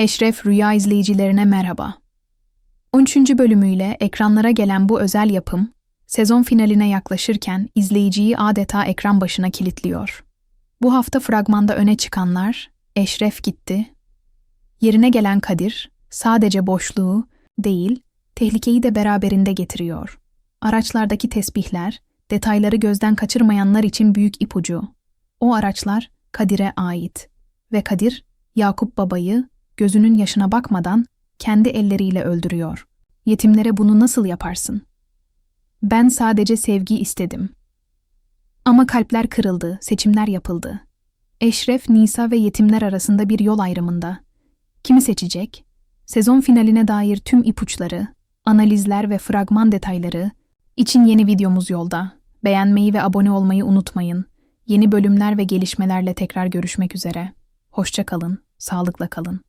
Eşref Rüya izleyicilerine merhaba. 13. bölümüyle ekranlara gelen bu özel yapım, sezon finaline yaklaşırken izleyiciyi adeta ekran başına kilitliyor. Bu hafta fragmanda öne çıkanlar, Eşref gitti, yerine gelen Kadir, sadece boşluğu değil, tehlikeyi de beraberinde getiriyor. Araçlardaki tesbihler, detayları gözden kaçırmayanlar için büyük ipucu. O araçlar Kadir'e ait ve Kadir, Yakup babayı gözünün yaşına bakmadan kendi elleriyle öldürüyor. Yetimlere bunu nasıl yaparsın? Ben sadece sevgi istedim. Ama kalpler kırıldı, seçimler yapıldı. Eşref, Nisa ve yetimler arasında bir yol ayrımında. Kimi seçecek? Sezon finaline dair tüm ipuçları, analizler ve fragman detayları için yeni videomuz yolda. Beğenmeyi ve abone olmayı unutmayın. Yeni bölümler ve gelişmelerle tekrar görüşmek üzere. Hoşça kalın, sağlıkla kalın.